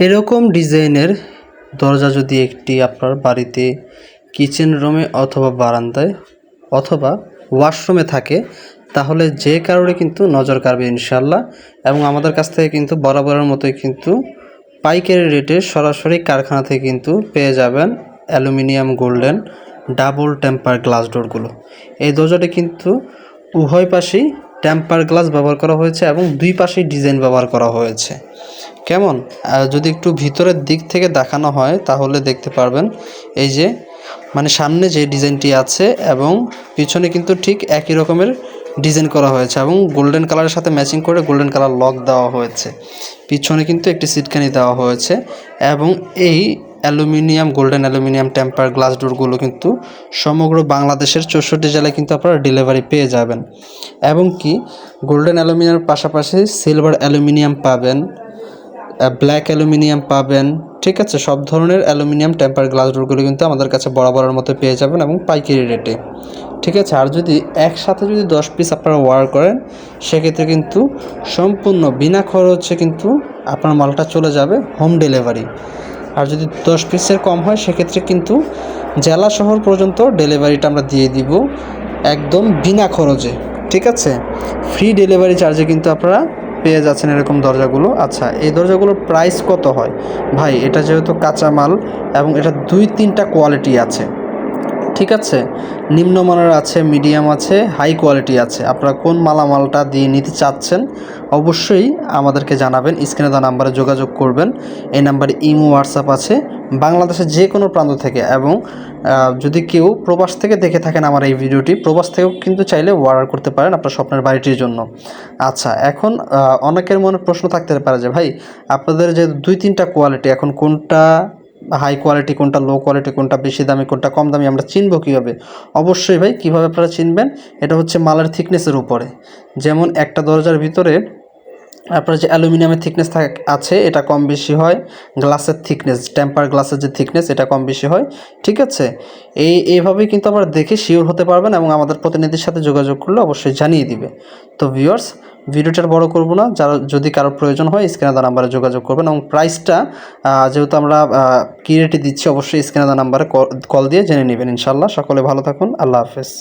এরকম ডিজাইনের দরজা যদি একটি আপনার বাড়িতে কিচেন রুমে অথবা বারান্দায় অথবা ওয়াশরুমে থাকে, তাহলে যে কারণে কিন্তু নজর কাড়বে ইনশাল্লাহ এবং আমাদের কাছ থেকে কিন্তু বরাবরের মতোই কিন্তু পাইকারি রেটে সরাসরি কারখানা থেকে কিন্তু পেয়ে যাবেন aluminium golden double temper glass ডোরগুলো। এই দরজাটি কিন্তু উভয় পাশেই টেম্পার গ্লাস ব্যবহার করা হয়েছে এবং দুই পাশেই ডিজাইন ব্যবহার করা হয়েছে। কেমন? যদি একটু ভিতরের দিক থেকে দেখানো হয়, তাহলে দেখতে পারবেন। এই যে মানে সামনে যে ডিজাইনটি আছে এবং পিছনে কিন্তু ঠিক একই রকমের ডিজাইন করা হয়েছে এবং গোল্ডেন কালারের সাথে ম্যাচিং করে গোল্ডেন কালার লক দেওয়া হয়েছে। পিছনে কিন্তু একটি সিটকানি দেওয়া হয়েছে এবং এই aluminium, golden aluminium, temper, glass ডোরগুলো কিন্তু সমগ্র বাংলাদেশের চৌষট্টি জেলায় কিন্তু আপনারা ডেলিভারি পেয়ে যাবেন। এবং কি, গোল্ডেন অ্যালুমিনিয়ামের পাশাপাশি সিলভার অ্যালুমিনিয়াম পাবেন ব্ল্যাক অ্যালুমিনিয়াম পাবেন, ঠিক আছে? সব ধরনের অ্যালুমিনিয়াম, টেম্পার, গ্লাস ডোরগুলো কিন্তু আমাদের কাছে বরাবরের মতো পেয়ে যাবেন এবং পাইকারি রেটে। ঠিক আছে? আর যদি একসাথে যদি দশ পিস আপনারা অর্ডার করেন, সেক্ষেত্রে কিন্তু সম্পূর্ণ বিনা খরচে কিন্তু আপনার মালটা চলে যাবে হোম ডেলিভারি। আর যদি দশ পিসের কম হয়, সেক্ষেত্রে কিন্তু জেলা শহর পর্যন্ত ডেলিভারিটা আমরা দিয়ে দিব একদম বিনা খরচে, ঠিক আছে? ফ্রি ডেলিভারি চার্জে কিন্তু আপনারা পেয়ে যাচ্ছেন এরকম দরজাগুলো। আচ্ছা এই দরজাগুলোর প্রাইস কত হয়? ভাই, এটা যেহেতু কাঁচামাল এবং এটা দুই তিনটা কোয়ালিটি আছে। ঠিক আছে? নিম্নমানের আছে, মিডিয়াম আছে, হাই কোয়ালিটি আছে। আপনারা কোন মালামালটা দিয়ে নিতে চাচ্ছেন অবশ্যই আমাদেরকে জানাবেন। স্ক্রিনে দেওয়া নাম্বারে যোগাযোগ করবেন। এই নাম্বারে ইমো, হোয়াটসঅ্যাপ আছে। বাংলাদেশের যে কোনো প্রান্ত থেকে এবং যদি কেউ প্রবাস থেকে দেখে থাকেন আমার এই ভিডিওটি, প্রবাস থেকেও কিন্তু চাইলে অর্ডার করতে পারেন আপনার স্বপ্নের বাড়িটির জন্য। আচ্ছা এখন অনেকের মনে প্রশ্ন থাকতে পারে যে, ভাই, আপনাদের যে দুই তিনটা কোয়ালিটি এখন কোনটা হাই কোয়ালিটি কোনটা লো কোয়ালিটি কোনটা, বেশি দামি কোনটা, কম দামি আমরা চিনবো কীভাবে? অবশ্যই ভাই, কীভাবে আপনারা চিনবেন? এটা হচ্ছে মালের থিকনেসের উপরে। যেমন একটা দরজার ভিতরে আপনার যে অ্যালুমিনিয়ামের থিকনেস আছে, এটা কম বেশি হয়। গ্লাসের থিকনেস টেম্পার গ্লাসের যে থিকনেস এটা কম বেশি হয়। ঠিক আছে? এই, এইভাবেই কিন্তু আপনারা দেখে শিওর হতে পারবেন এবং আমাদের প্রতিনিধির সাথে যোগাযোগ করলে অবশ্যই জানিয়ে দিবে। তো ভিউয়ার্স ভিডিওটার বড় করব না। যারা যদি কারোর প্রয়োজন হয়, স্ক্রিনে দেওয়া নাম্বারে যোগাযোগ করবেন এবং প্রাইসটা যেহেতু আমরা কিরেটি দিচ্ছি, অবশ্যই স্ক্রিনে দেওয়া নাম্বারে কল দিয়ে জেনে নেবেন ইনশাল্লাহ সকলে ভালো থাকুন। আল্লাহ হাফেজ।